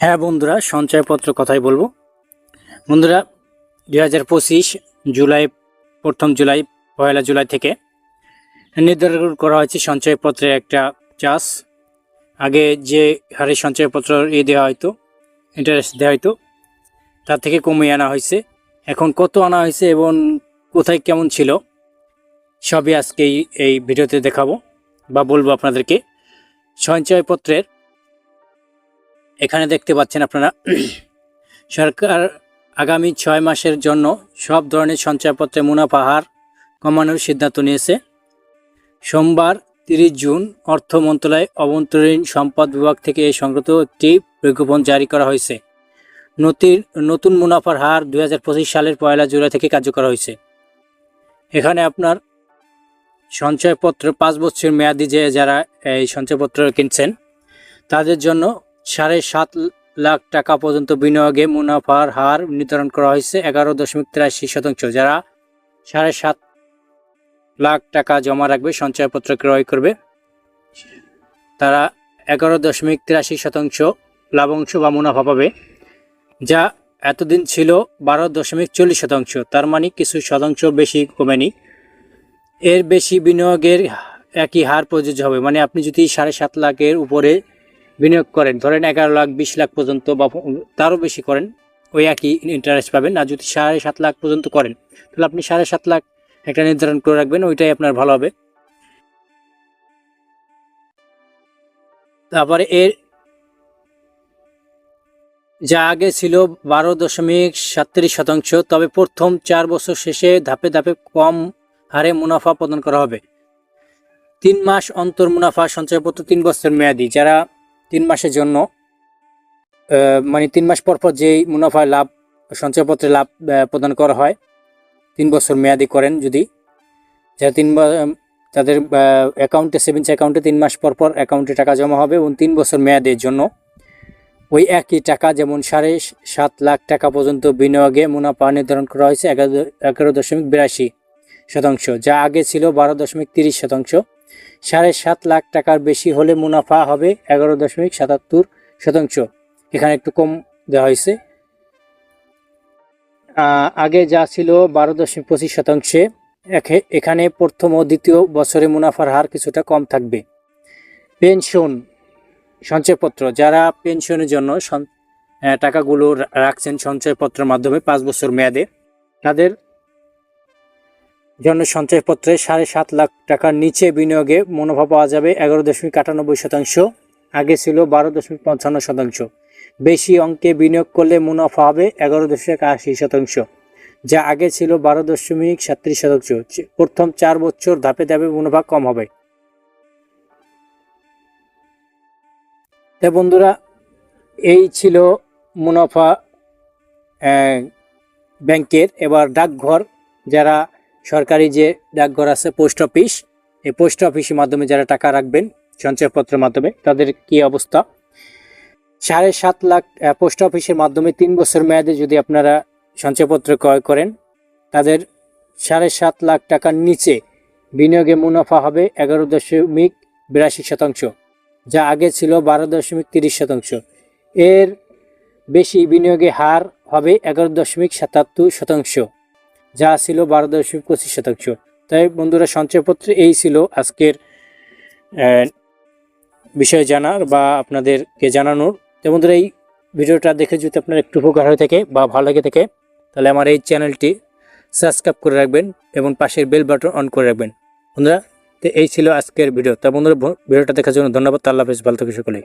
হ্যাঁ বন্ধুরা, সঞ্চয়পত্র কথাই বলব। বন্ধুরা, দুই হাজার পঁচিশ জুলাই, প্রথম জুলাই, পয়লা জুলাই থেকে নির্ধারণ করা হয়েছে সঞ্চয়পত্রের একটা চাষ আগে যে হারে সঞ্চয়পত্র ই দেওয়া হয়তো ইন্টারেস্ট দেওয়া হয়তো তার থেকে কমিয়ে আনা হয়েছে। এখন কত আনা হয়েছে এবং কোথায় কেমন ছিল, সবই আজকে এই ভিডিওতে দেখাবো বা বলব আপনাদেরকে। সঞ্চয়পত্রের এখানে দেখতে পাচ্ছেন আপনারা, সরকার আগামী ছয় মাসের জন্য সব ধরনের সঞ্চয়পত্রে মুনাফা হার কমানোর সিদ্ধান্ত নিয়েছে। সোমবার তিরিশ জুন অর্থ মন্ত্রণালয় অভ্যন্তরীণ সম্পদ বিভাগ থেকে এই সংক্রান্ত একটি বিজ্ঞাপন জারি করা হয়েছে। নতুন নতুন মুনাফার হার দু হাজার পঁচিশ সালের পয়লা জুলাই থেকে কার্যকর হয়েছে। এখানে আপনার সঞ্চয়পত্র পাঁচ বছর মেয়াদি যে যারা এই সঞ্চয়পত্র কিনছেন, তাদের জন্য সাড়ে সাত লাখ টাকা পর্যন্ত বিনিয়োগে মুনাফার হার নির্ধারণ করা হয়েছে, এগারো দশমিক তিরাশি শতাংশ, যারা সাড়ে সাত লাখ টাকা জমা রাখবে, সঞ্চয়পত্র ক্রয় করবে, তারা এগারো দশমিক তিরাশি শতাংশ লাভাংশ বা মুনাফা পাবে, যা এতদিন ছিল বারো দশমিক চল্লিশ শতাংশ, তার মানে কিছু শতাংশ বেশি কমেনি। এর বেশি বিনিয়োগের একই হার প্রযোজ্য হবে মানে আপনি যদি সাড়ে সাত লাখের উপরে বিনিয়োগ করেন। ধরেন এগারো লাখ, বিশ লাখ পর্যন্ত বা তারও বেশি করেন। ওই একই ইন্টারেস্ট পাবেন। আর যদি সাড়ে সাত লাখ পর্যন্ত করেন, তাহলে আপনি সাড়ে সাত লাখ একটা নির্ধারণ করে রাখবেন। ওইটাই আপনার ভালো হবে। তারপরে এর যা আগে ছিল বারো দশমিক সাতত্রিশ শতাংশ, তবে প্রথম চার বছর শেষে ধাপে ধাপে কম হারে মুনাফা প্রদান করা হবে। তিন মাস অন্তর মুনাফা সঞ্চয়পত্র তিন বছর মেয়াদি। যারা তিন মাসের জন্য মানে তিন মাস পর পর যেই মুনাফা লাভ সঞ্চয়পত্রে লাভ প্রদান করা হয়, তিন বছর মেয়াদি করেন যদি। যারা তিন তাদের অ্যাকাউন্টে সেভিংস অ্যাকাউন্টে তিন মাস পর পর অ্যাকাউন্টে টাকা জমা হবে এবং তিন বছর মেয়াদের জন্য ওই একই টাকা, যেমন সাড়ে সাত লাখ টাকা পর্যন্ত বিনিয়োগে মুনাফা নির্ধারণ করা হয়েছে, এগারো এগারো দশমিক বিরাশি শতাংশ, যা আগে ছিল বারো দশমিক তিরিশ শতাংশ। সাড়ে সাত লাখ টাকার বেশি হলে মুনাফা হবে এগারো দশমিক সাতাত্তর শতাংশ। এখানে একটু কম দেওয়া হয়েছে। আগে যা ছিল বারো দশমিক পঁচিশ শতাংশে, এখে- এখানে প্রথম ও দ্বিতীয় বছরে মুনাফার হার কিছুটা কম থাকবে। পেনশন, সঞ্চয়পত্র, যারা পেনশনের জন্য টাকাগুলো রাখছেন সঞ্চয়পত্রের মাধ্যমে পাঁচ বছর মেয়াদে, তাদের জন্য সঞ্চয়পত্রে সাড়ে সাত লাখ টাকার নিচে বিনিয়োগে মুনাফা পাওয়া যাবে এগারো দশমিক আটানব্বই শতাংশ। আগে ছিল বারো দশমিক পঞ্চান্ন শতাংশ। বেশি অঙ্কে বিনিয়োগ করলে মুনাফা হবে এগারো দশমিক আশি শতাংশ, যা আগে ছিল বারো দশমিক সাত্রিশ শতাংশ। প্রথম চার বছর ধাপে ধাপে মুনাফা কম হবে। বন্ধুরা, এই ছিল মুনাফা ব্যাংকের এবার ডাকঘর। যারা সরকারি যে ডাকঘর আছে, পোস্ট অফিস, এই পোস্ট অফিসের মাধ্যমে যারা টাকা রাখবেন, সঞ্চয়পত্রের মাধ্যমে, তাদের কি অবস্থা? সাড়ে সাত লাখ পোস্ট অফিসের মাধ্যমে তিন বছর মেয়াদে যদি আপনারা সঞ্চয়পত্র ক্রয় করেন, তাদের সাড়ে সাত লাখ টাকার নিচে বিনিয়োগে মুনাফা হবে এগারো দশমিক বিরাশি শতাংশ, যা আগে ছিল বারো দশমিক তিরিশ শতাংশ। এর বেশি বিনিয়োগে হার হবে এগারো দশমিক সাতাত্তর শতাংশ। যা ছিল বারো দশমিক পঁচিশ শতাংশ তাই বন্ধুরা, সঞ্চয়পত্রে এই ছিল আজকের বিষয় জানার বা আপনাদেরকে জানানোর। তো বন্ধুরা, এই ভিডিওটা দেখে যদি আপনার একটু উপকার হয়ে থাকে বা ভালো লাগে থাকে, তাহলে আমার এই চ্যানেলটি সাবস্ক্রাইব করে রাখবেন এবং পাশের বেল বাটন অন করে রাখবেন। বন্ধুরা, তো এই ছিল আজকের ভিডিও। তা বন্ধুরা, ভিডিওটা দেখার জন্য ধন্যবাদ। আল্লাহ হাফেজ। ভালো থেকে সকলেই।